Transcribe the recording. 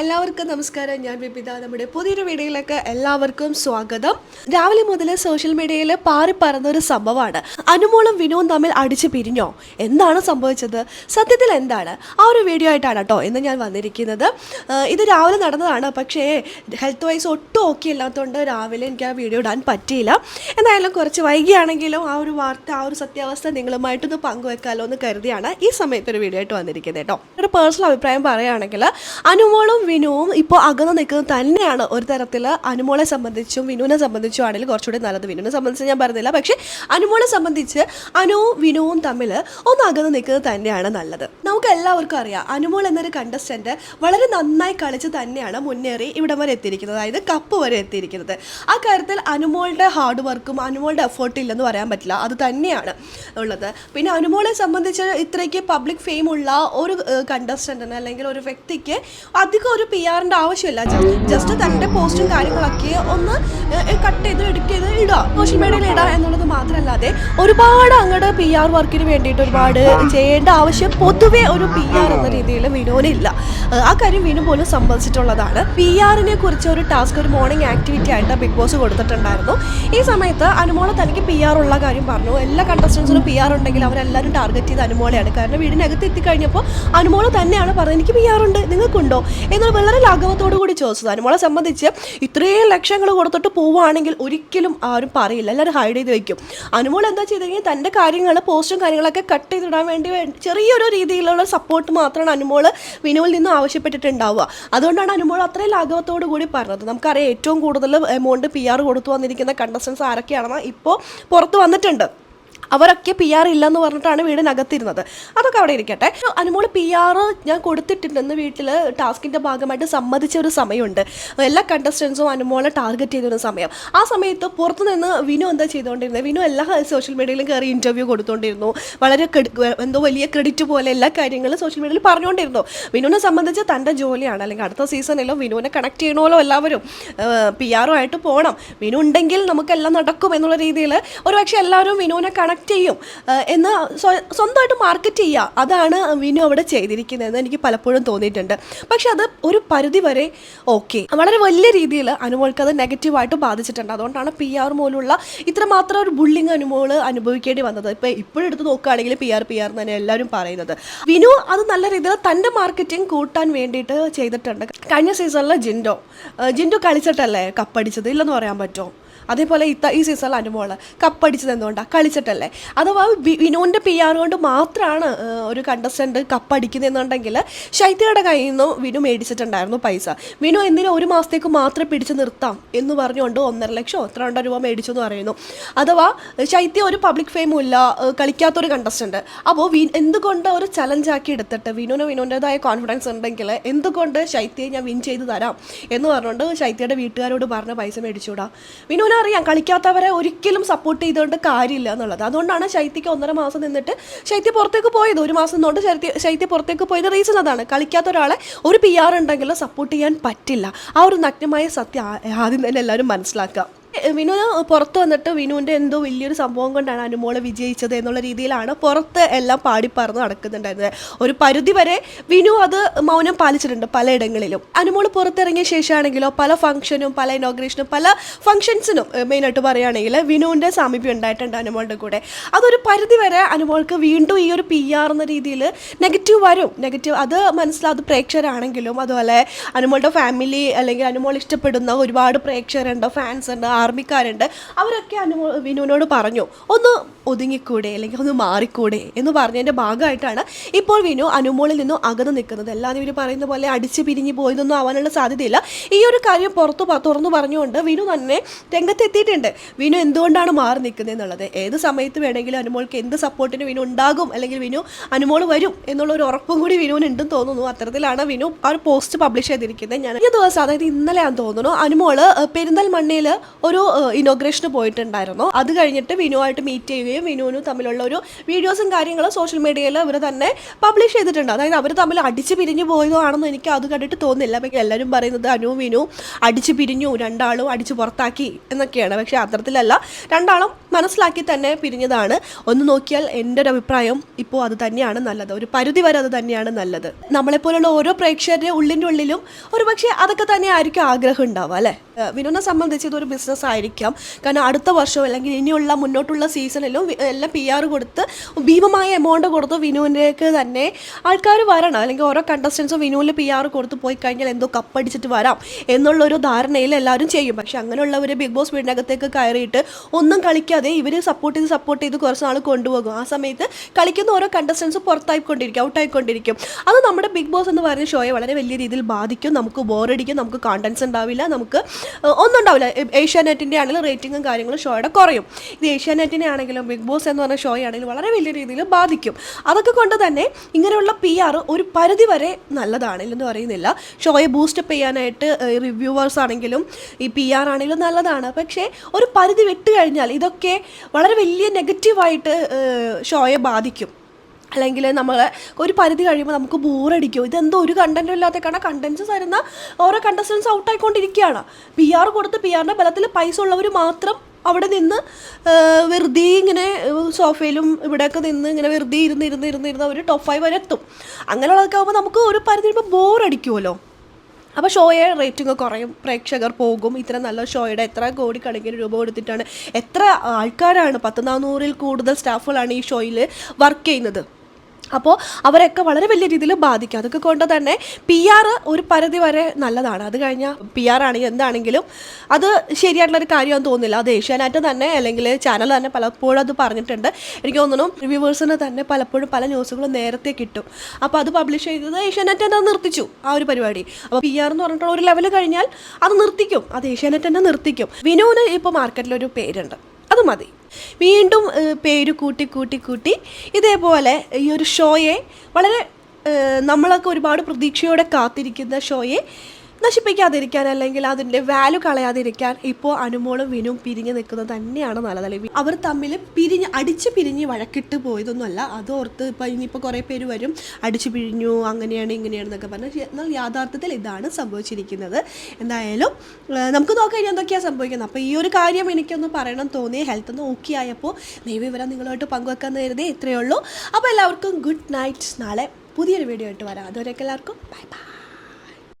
എല്ലാവർക്കും നമസ്കാരം. ഞാൻ വിപിത. നമ്മുടെ പുതിയൊരു വീഡിയോയിലേക്ക് എല്ലാവർക്കും സ്വാഗതം. രാവിലെ മുതൽ സോഷ്യൽ മീഡിയയിൽ പാറി പറന്ന ഒരു സംഭവമാണ്. അനുമോളും വിനുവും തമ്മിൽ അടിച്ചു പിരിഞ്ഞോ? എന്താണ് സംഭവിച്ചത്? സത്യത്തിൽ എന്താണ്? ആ ഒരു വീഡിയോ ആയിട്ടാണ് കേട്ടോ ഇന്ന് ഞാൻ വന്നിരിക്കുന്നത്. ഇത് രാവിലെ നടന്നതാണ്. പക്ഷേ ഹെൽത്ത് വൈസ് ഒട്ടും ഓക്കെ ഇല്ലാത്തതുകൊണ്ട് രാവിലെ എനിക്ക് ആ വീഡിയോ ഇടാൻ പറ്റിയില്ല. എന്തായാലും കുറച്ച് വൈകിയാണെങ്കിലും ആ ഒരു വാർത്ത ആ ഒരു സത്യാവസ്ഥ നിങ്ങളുമായിട്ടൊന്ന് പങ്കുവെക്കാമല്ലോ എന്ന് കരുതിയാണ് ഈ സമയത്ത് ഒരു വീഡിയോ ആയിട്ട് വന്നിരിക്കുന്നത് കേട്ടോ. ഒരു പേഴ്സണൽ അഭിപ്രായം പറയുകയാണെങ്കിൽ അനുമോളും വിനുവും ഇപ്പോൾ അകന്ന് നിൽക്കുന്നത് തന്നെയാണ് ഒരു തരത്തിൽ അനുമോളെ സംബന്ധിച്ചും വിനുവിനെ സംബന്ധിച്ചും ആണെങ്കിൽ കുറച്ചുകൂടി നല്ലത്. വിനുവിനെ സംബന്ധിച്ച് ഞാൻ പറഞ്ഞില്ല. പക്ഷേ അനുമോളെ സംബന്ധിച്ച് അനുവും വിനുവും തമ്മിൽ ഒന്ന് അകന്ന് നിൽക്കുന്നത് തന്നെയാണ് നല്ലത്. നമുക്ക് എല്ലാവർക്കും അറിയാം അനുമോൾ എന്നൊരു കണ്ടസ്റ്റന്റ് വളരെ നന്നായി കളിച്ച് തന്നെയാണ് മുന്നേറി ഇവിടം വരെ എത്തിയിരിക്കുന്നത്. അതായത് കപ്പ് വരെ എത്തിയിരിക്കുന്നത്. ആ കാര്യത്തിൽ അനുമോളുടെ ഹാർഡ് വർക്കും അനുമോളുടെ എഫേർട്ടും ഇല്ലെന്ന് പറയാൻ പറ്റില്ല. അത് തന്നെയാണ് ഉള്ളത്. പിന്നെ അനുമോളെ സംബന്ധിച്ച് ഇത്രയ്ക്ക് പബ്ലിക് ഫെയിം ഉള്ള ഒരു കണ്ടസ്റ്റന്റിന് അല്ലെങ്കിൽ ഒരു വ്യക്തിക്ക് അധികം ഒരു പി ആറിന്റെ ആവശ്യമില്ല. ജസ്റ്റ് തന്റെ പോസ്റ്റും കാര്യങ്ങളൊക്കെ ഒന്ന് കട്ട് ചെയ്ത് എഡിറ്റ് ചെയ്ത് ഇടുക. സോഷ്യൽ മീഡിയയിൽ ഇടുക എന്നുള്ളത് മാത്രമല്ലാതെ ഒരുപാട് അങ്ങോട്ട് പി ആർ വർക്കിന് വേണ്ടിയിട്ട് ഒരുപാട് ചെയ്യേണ്ട ആവശ്യം പൊതുവെ ഒരു പി ആർ എന്ന രീതിയിൽ വിനോനില്ല ഇല്ല. ആ കാര്യം വീണ്ടും പോലും സംബന്ധിച്ചിട്ടുള്ളതാണ് പി ആറിനെ കുറിച്ച് ഒരു ടാസ്ക് ഒരു മോർണിംഗ് ആക്ടിവിറ്റി ആയിട്ട് ബിഗ് ബോസ് കൊടുത്തിട്ടുണ്ടായിരുന്നു. ഈ സമയത്ത് അനുമോള തനിക്ക് പി ആർ ഉള്ള കാര്യം പറഞ്ഞു. എല്ലാ കണ്ടസ്റ്റൻസിനും പി ആർ ഉണ്ടെങ്കിൽ അവരെല്ലാവരും ടാർഗറ്റ് ചെയ്ത് അനുമോളയാണ്. കാരണം വീടിനകത്ത് എത്തിക്കഴിഞ്ഞപ്പോൾ അനുമോള തന്നെയാണ് പറഞ്ഞത് എനിക്ക് പി ആർ ഉണ്ട്. നിങ്ങൾക്കുണ്ടോ? എന്നുള്ള വളരെ ലാഘവത്തോടു കൂടി ചോദിച്ചതാണ്. അനുമോളെ സംബന്ധിച്ച് ഇത്രയും ലക്ഷങ്ങൾ കൊടുത്തിട്ട് പോവുകയാണെങ്കിൽ ഒരിക്കലും ആരും പറയില്ല. എല്ലാവരും ഹൈഡ് ചെയ്ത് വെക്കും. അനുമോൾ എന്താ ചെയ്തെങ്കിൽ തന്റെ കാര്യങ്ങൾ പോസ്റ്റും കാര്യങ്ങളൊക്കെ കട്ട് ചെയ്തിടാൻ വേണ്ടി ചെറിയൊരു രീതിയിലുള്ള സപ്പോർട്ട് മാത്രമാണ് അനുമോൾ വിനുവിൽ നിന്ന് ആവശ്യപ്പെട്ടിട്ടുണ്ടാവുക. അതുകൊണ്ടാണ് അനുമോൾ അത്രയും ലാഘവത്തോടു കൂടി പറഞ്ഞത്. നമുക്കറിയാം ഏറ്റവും കൂടുതൽ എമൗണ്ട് പി ആർ കൊടുത്തു വന്നിരിക്കുന്ന കണ്ടസ്റ്റൻസ് ആരൊക്കെയാണെന്ന്. ഇപ്പോൾ പുറത്ത് വന്നിട്ടുണ്ട്. അവരൊക്കെ പി ആർ ഇല്ലെന്ന് പറഞ്ഞിട്ടാണ് വീടിനകത്തിരുന്നത്. അതൊക്കെ അവിടെ ഇരിക്കട്ടെ. അനുമോൾ പി ആർ ഞാൻ കൊടുത്തിട്ടുണ്ടെന്ന് വീട്ടിൽ ടാസ്കിന്റെ ഭാഗമായിട്ട് സമ്മതിച്ച ഒരു സമയമുണ്ട്. എല്ലാ കണ്ടസ്റ്റൻസും അനുമോളെ ടാർഗറ്റ് ചെയ്തൊരു സമയം. ആ സമയത്ത് പുറത്തുനിന്ന് വിനു എന്താ ചെയ്തുകൊണ്ടിരുന്നത് വിനു എല്ലാ സോഷ്യൽ മീഡിയയിലും കയറി ഇന്റർവ്യൂ കൊടുത്തുകൊണ്ടിരുന്നു വളരെ എന്തോ വലിയ ക്രെഡിറ്റ് പോലെ എല്ലാ കാര്യങ്ങളും സോഷ്യൽ മീഡിയയിൽ പറഞ്ഞുകൊണ്ടിരുന്നു വിനുവിനെ സംബന്ധിച്ച് തന്റെ ജോലിയാണ്. അല്ലെങ്കിൽ അടുത്ത സീസണിലും വിനുവിനെ കണക്ട് ചെയ്യണമല്ലോ എല്ലാവരും. പി ആറുമായിട്ട് പോകണം വിനു ഉണ്ടെങ്കിൽ നമുക്കെല്ലാം നടക്കും എന്നുള്ള രീതിയിൽ ഒരുപക്ഷെ എല്ലാവരും വിനുവിനെ കണക്ട് ചെയ്യും. എന്ന് സ്വന്തമായിട്ട് മാർക്കറ്റ് ചെയ്യുക അതാണ് വിനു അവിടെ ചെയ്തിരിക്കുന്നതെന്ന് എനിക്ക് പലപ്പോഴും തോന്നിയിട്ടുണ്ട്. പക്ഷെ അത് ഒരു പരിധി വരെ ഓക്കെ വളരെ വലിയ രീതിയിൽ അനുമോൾക്ക് അത് നെഗറ്റീവായിട്ട് ബാധിച്ചിട്ടുണ്ട്. അതുകൊണ്ടാണ് പി ആർ മൂലമുള്ള ഇത്രമാത്രം ഒരു ബുള്ളിങ് അനുമോൾ അനുഭവിക്കേണ്ടി വന്നത്. ഇപ്പം ഇപ്പോഴും എടുത്ത് നോക്കുകയാണെങ്കിൽ പി ആർ പി ആർ തന്നെ എല്ലാവരും പറയുന്നത്. വിനു അത് നല്ല രീതിയിൽ തന്റെ മാർക്കറ്റിംഗ് കൂട്ടാൻ വേണ്ടിയിട്ട് ചെയ്തിട്ടുണ്ട്. കഴിഞ്ഞ സീസണിൽ ജിൻഡോ. ജിൻഡോ കളിച്ചിട്ടല്ലേ കപ്പടിച്ചത്? ഇല്ലെന്ന് പറയാൻ പറ്റുമോ? അതേപോലെ ഇത്ത ഈ സീസണിൽ അനുമോൾ കപ്പടിച്ചത് എന്തുകൊണ്ടാണ് കളിച്ചിട്ടല്ലേ. അഥവാ വിനോന്റെ പി ആർ കൊണ്ട് മാത്രമാണ് ഒരു കണ്ടസ്റ്റന്റ് കപ്പടിക്കുന്നതെന്നുണ്ടെങ്കിൽ ശൈത്യയുടെ കയ്യിൽ നിന്നും വിനു മേടിച്ചിട്ടുണ്ടായിരുന്നു പൈസ. വിനു എന്തിനും ഒരു മാസത്തേക്ക് മാത്രം പിടിച്ചു നിർത്താം എന്ന് പറഞ്ഞുകൊണ്ട് ഒന്നര ലക്ഷം എത്ര രണ്ടോ രൂപ മേടിച്ചു എന്ന് പറയുന്നു. അഥവാ ശൈത്യ ഒരു പബ്ലിക് ഫെയിമും ഇല്ല കളിക്കാത്തൊരു കണ്ടസ്റ്റന്റ് അപ്പോൾ വി എന്തുകൊണ്ട് ഒരു ചലഞ്ചാക്കി എടുത്തിട്ട് വിനുവിന് വിനുവിന്റെതായ കോൺഫിഡൻസ് ഉണ്ടെങ്കിൽ എന്തുകൊണ്ട് ശൈത്യയെ ഞാൻ വിൻ ചെയ്ത് തരാം എന്ന് പറഞ്ഞുകൊണ്ട് ശൈത്യയുടെ വീട്ടുകാരോട് പറഞ്ഞ പൈസ മേടിച്ചുകൂടാ വിനുവിനെ അറിയാം കളിക്കാത്തവരെ ഒരിക്കലും സപ്പോർട്ട് ചെയ്തുകൊണ്ട് കാര്യമില്ല എന്നുള്ളത്. അതുകൊണ്ടാണ് ശൈത്യക്ക് ഒന്നര മാസം നിന്നിട്ട് ശൈത്യ പുറത്തേക്ക് പോയത്. ഒരു മാസം കൊണ്ട് ശൈത്യ ശൈത്യ പുറത്തേക്ക് പോയത്. റീസൺ അതാണ്. കളിക്കാത്ത ഒരാളെ ഒരു പി ആർ ഉണ്ടെങ്കിൽ സപ്പോർട്ട് ചെയ്യാൻ പറ്റില്ല. ആ ഒരു നഗ്നമായ സത്യം ആദ്യം തന്നെ എല്ലാവരും മനസ്സിലാക്കുക. വിനു പുറത്ത് വന്നിട്ട് വിനുവിന്റെ എന്തോ വലിയൊരു സംഭവം കൊണ്ടാണ് അനുമോളെ വിജയിച്ചത് എന്നുള്ള രീതിയിലാണ് പുറത്ത് എല്ലാം പാടിപ്പറന്ന് നടക്കുന്നുണ്ടായിരുന്നത്. ഒരു പരിധി വരെ വിനു അത് മൗനം പാലിച്ചിട്ടുണ്ട് പലയിടങ്ങളിലും. അനുമോൾ പുറത്തിറങ്ങിയ ശേഷമാണെങ്കിലോ പല ഫംഗ്ഷനും പല ഇനോഗ്രേഷനും പല ഫംഗ്ഷൻസിനും മെയിനായിട്ട് പറയുകയാണെങ്കിൽ വിനുവിന്റെ സാമീപ്യം ഉണ്ടായിട്ടുണ്ട് അനുമോളുടെ കൂടെ. അതൊരു പരിധി വരെ അനുമോൾക്ക് വീണ്ടും ഈ ഒരു പി ആർ എന്ന രീതിയിൽ നെഗറ്റീവ് വരും. നെഗറ്റീവ് അത് മനസ്സിലാത് പ്രേക്ഷകരാണെങ്കിലും അതുപോലെ അനുമോളുടെ ഫാമിലി അല്ലെങ്കിൽ അനുമോൾ ഇഷ്ടപ്പെടുന്ന ഒരുപാട് പ്രേക്ഷകരുണ്ട് ഫാൻസ് ഉണ്ട് ആർമിക്കാരുണ്ട് അവരൊക്കെ അനുമോ വിനുവിനോട് പറഞ്ഞു ഒന്ന് ഒതുങ്ങിക്കൂടെ അല്ലെങ്കിൽ ഒന്ന് മാറിക്കൂടെ എന്ന് പറഞ്ഞതിന്റെ ഭാഗമായിട്ടാണ് ഇപ്പോൾ വിനു അനുമോളിൽ നിന്നും അകന്നു നിൽക്കുന്നത്. എല്ലാം ഇവർ പറയുന്ന പോലെ അടിച്ച് പിരിഞ്ഞ് പോയതൊന്നും ആവാനുള്ള സാധ്യതയില്ല. ഈ ഒരു കാര്യം പുറത്ത് തുറന്നു പറഞ്ഞുകൊണ്ട് വിനു തന്നെ രംഗത്തെത്തിയിട്ടുണ്ട്. വിനു എന്തുകൊണ്ടാണ് മാറി നിൽക്കുന്നത് എന്നുള്ളത്? ഏത് സമയത്ത് വേണമെങ്കിലും അനുമോൾക്ക് എന്ത് സപ്പോർട്ടിന് വിനു ഉണ്ടാകും അല്ലെങ്കിൽ വിനു അനുമോൾ വരും എന്നുള്ള ഒരു ഉറപ്പും കൂടി വിനുവിന് ഉണ്ടെന്ന് തോന്നുന്നു. അത്തരത്തിലാണ് വിനു ആ ഒരു പോസ്റ്റ് പബ്ലിഷ് ചെയ്തിരിക്കുന്നത്. ഞാൻ ഈ ദിവസം അതായത് ഇന്നലെ ഞാൻ തോന്നുന്നു അനുമോൾ പെരിന്തൽമണ്ണയിൽ ഒരു ഇനോഗ്രേഷന് പോയിട്ടുണ്ടായിരുന്നു. അത് കഴിഞ്ഞിട്ട് വിനുവായിട്ട് മീറ്റ് ചെയ്യുകയും വിനുവിനും തമ്മിലുള്ള ഒരു വീഡിയോസും കാര്യങ്ങളും സോഷ്യൽ മീഡിയയിൽ അവർ തന്നെ പബ്ലിഷ് ചെയ്തിട്ടുണ്ട്. അതായത് അവർ തമ്മിൽ അടിച്ച് പിരിഞ്ഞു പോയതാണെന്ന് എനിക്ക് അത് കണ്ടിട്ട് തോന്നുന്നില്ല. പക്ഷേ എല്ലാവരും പറയുന്നത് അനു വിനു അടിച്ച് പിരിഞ്ഞു രണ്ടാളും അടിച്ച് പുറത്താക്കി എന്നൊക്കെയാണ്. പക്ഷേ അത്തരത്തിലല്ല. രണ്ടാളും മനസ്സിലാക്കി തന്നെ പിരിഞ്ഞതാണ്. ഒന്ന് നോക്കിയാൽ എന്റെ ഒരു അഭിപ്രായം ഇപ്പോൾ അത് തന്നെയാണ് നല്ലത്. ഒരു പരിധി വരെ അത് തന്നെയാണ് നല്ലത്. നമ്മളെപ്പോലുള്ള ഓരോ പ്രേക്ഷകരുടെ ഉള്ളിന്റെ ഉള്ളിലും ഒരു പക്ഷേ അതൊക്കെ തന്നെ ആയിരിക്കും ആഗ്രഹം ഉണ്ടാവുക അല്ലേ? വിനോദം സംബന്ധിച്ച് ഇതൊരു ബിസിനസ് ആയിരിക്കാം. കാരണം അടുത്ത വർഷം അല്ലെങ്കിൽ ഇനിയുള്ള മുന്നോട്ടുള്ള സീസണിലും എല്ലാം പി ആർ കൊടുത്ത് ഭീമമായ എമൗണ്ട് കൊടുത്ത് വിനുവിന്റെക്ക് തന്നെ ആൾക്കാർ വരണം. അല്ലെങ്കിൽ ഓരോ കണ്ടസ്റ്റൻസും വിനുവിൽ പി ആർ കൊടുത്ത് പോയി കഴിഞ്ഞാൽ എന്തോ കപ്പടിച്ചിട്ട് വരാം എന്നുള്ളൊരു ധാരണയിൽ എല്ലാവരും ചെയ്യും. പക്ഷെ അങ്ങനെയുള്ളവർ ബിഗ് ബോസ് വീടിനകത്തേക്ക് കയറിയിട്ട് ഒന്നും കളിക്കാതെ ഇവർ സപ്പോർട്ട് ചെയ്ത് സപ്പോർട്ട് ചെയ്ത് കുറച്ച് നാൾ കൊണ്ടുപോകും. ആ സമയത്ത് കളിക്കുന്ന ഓരോ കണ്ടസ്റ്റൻസും പുറത്തായിക്കൊണ്ടിരിക്കും ഔട്ടായിക്കൊണ്ടിരിക്കും അത് നമ്മുടെ ബിഗ് ബോസ് എന്ന് പറയുന്ന ഷോയെ വളരെ വലിയ രീതിയിൽ ബാധിക്കും. നമുക്ക് ബോറടിക്കും നമുക്ക് കോണ്ടൻസ് ഉണ്ടാവില്ല നമുക്ക് ഒന്നും ഉണ്ടാവില്ല. ഏഷ്യാനെറ്റിന്റെ ആണെങ്കിലും റേറ്റിംഗും കാര്യങ്ങളും ഷോയുടെ കുറയും. ഇത് ഏഷ്യാനെറ്റിനെ ആണെങ്കിലും ബിഗ് ബോസ് എന്ന് പറഞ്ഞ ഷോ ആണെങ്കിലും വളരെ വലിയ രീതിയിൽ ബാധിക്കും. അതൊക്കെ കൊണ്ട് തന്നെ ഇങ്ങനെയുള്ള പി ആർ ഒരു പരിധി വരെ നല്ലതാണ് ഇല്ലെന്ന് പറയുന്നില്ല. ഷോയെ ബൂസ്റ്റപ്പ് ചെയ്യാനായിട്ട് റിവ്യൂവേഴ്സ് ആണെങ്കിലും ഈ പി ആർ ആണെങ്കിലും നല്ലതാണ്. പക്ഷേ ഒരു പരിധി വിട്ട് കഴിഞ്ഞാൽ ഇതൊക്കെ വളരെ വലിയ നെഗറ്റീവായിട്ട് ഷോയെ ബാധിക്കും. അല്ലെങ്കിൽ നമ്മൾ ഒരു പരിധി കഴിയുമ്പോൾ നമുക്ക് ബോറടിക്കും. ഇതെന്തോ ഒരു കണ്ടന്റും ഇല്ലാത്ത കാരണം കണ്ടൻസ് തരുന്ന ഓരോ കണ്ടസ്റ്റൻസ് ഔട്ടായിക്കൊണ്ടിരിക്കുകയാണ് പി ആർ കൊടുത്ത് പി ആറിന്റെ ബലത്തിൽ പൈസ ഉള്ളവർ മാത്രം അവിടെ നിന്ന് വെറുതെ ഇങ്ങനെ സോഫയിലും ഇവിടെയൊക്കെ നിന്ന് ഇങ്ങനെ വെറുതെ ഇരുന്ന് ഇരുന്ന് ഇരുന്ന് ഇരുന്ന് അവർ ടോപ്പ് ഫൈവ് വരെ എത്തും. അങ്ങനെയുള്ളതൊക്കെ ആകുമ്പോൾ നമുക്ക് ഒരു പരിധി കഴിയുമ്പോൾ ബോറടിക്കുമല്ലോ അപ്പോൾ ഷോയെ റേറ്റിംഗ് കുറയും. പ്രേക്ഷകർ പോകും. ഇത്ര നല്ല ഷോയുടെ എത്ര കോടി കോടിക്കണക്കിന് രൂപ കൊടുത്തിട്ടാണ് എത്ര ആൾക്കാരാണ് പത്ത് നാനൂറിൽ കൂടുതൽ സ്റ്റാഫുകളാണ് ഈ ഷോയിൽ വർക്ക് ചെയ്യുന്നത്. അപ്പോൾ അവരൊക്കെ വളരെ വലിയ രീതിയിൽ ബാധിക്കും. അതൊക്കെ കൊണ്ട് തന്നെ പി ആർ ഒരു പരിധി വരെ നല്ലതാണ്. അത് കഴിഞ്ഞാൽ പി ആർ ആണെങ്കിൽ എന്താണെങ്കിലും അത് ശരിയായിട്ടുള്ളൊരു കാര്യമാണെന്ന് തോന്നുന്നില്ല. അത് ഏഷ്യാനെറ്റ് തന്നെ അല്ലെങ്കിൽ ചാനൽ തന്നെ പലപ്പോഴും അത് പറഞ്ഞിട്ടുണ്ട്. എനിക്ക് തോന്നുന്നു റിവ്യൂവേഴ്സിന് തന്നെ പലപ്പോഴും പല ന്യൂസുകളും നേരത്തെ കിട്ടും. അപ്പോൾ അത് പബ്ലിഷ് ചെയ്തത് ഏഷ്യാനെറ്റ് തന്നെ നിർത്തിച്ചു ആ ഒരു പരിപാടി. അപ്പോൾ പി ആർ എന്ന് പറഞ്ഞിട്ടുള്ള ഒരു ലെവൽ കഴിഞ്ഞാൽ അത് നിർത്തിക്കും. അത് ഏഷ്യാനെറ്റ് തന്നെ നിർത്തിക്കും. വിനുവിന് ഇപ്പോൾ മാർക്കറ്റിലൊരു പേരുണ്ട്. അത് മതി. വീണ്ടും പേര് കൂട്ടി കൂട്ടി കൂട്ടി ഇതേപോലെ ഈ ഒരു ഷോയെ വളരെ നമ്മളൊക്കെ ഒരുപാട് പ്രതീക്ഷയോടെ കാത്തിരിക്കുന്ന ഷോയെ നശിപ്പിക്കാതിരിക്കാൻ അല്ലെങ്കിൽ അതിന്റെ വാല്യൂ കളയാതിരിക്കാൻ ഇപ്പോൾ അനുമോളും വിനും പിരിഞ്ഞു നിൽക്കുന്നത് തന്നെയാണ് നല്ലത് അല്ലെങ്കിൽ അവർ തമ്മിൽ പിരിഞ്ഞ് അടിച്ച് പിരിഞ്ഞ് വഴക്കിട്ട് പോയതൊന്നുമല്ല. അതോർത്ത് ഇപ്പം ഇനിയിപ്പോൾ കുറേ പേര് വരും. അടിച്ചു പിരിഞ്ഞു അങ്ങനെയാണ് ഇങ്ങനെയാണെന്നൊക്കെ പറഞ്ഞ് എന്നാൽ യാഥാർത്ഥ്യത്തിൽ ഇതാണ് സംഭവിച്ചിരിക്കുന്നത്. എന്തായാലും നമുക്ക് നോക്കാം ഇനി എന്തൊക്കെയാണ് സംഭവിക്കുന്നത്. അപ്പോൾ ഈ ഒരു കാര്യം എനിക്കൊന്ന് പറയണം തോന്നി ഹെൽത്ത് ഒന്ന് ഓക്കെ ആയപ്പോൾ നെയ് വിവരം നിങ്ങളുമായിട്ട് പങ്കുവെക്കാൻ കരുതി ഇത്രയേ ഉള്ളൂ. അപ്പോൾ എല്ലാവർക്കും ഗുഡ് നൈറ്റ് നാളെ പുതിയൊരു വീഡിയോ ആയിട്ട് വരാം. അതുവരെയൊക്കെ എല്ലാവർക്കും. Bye bye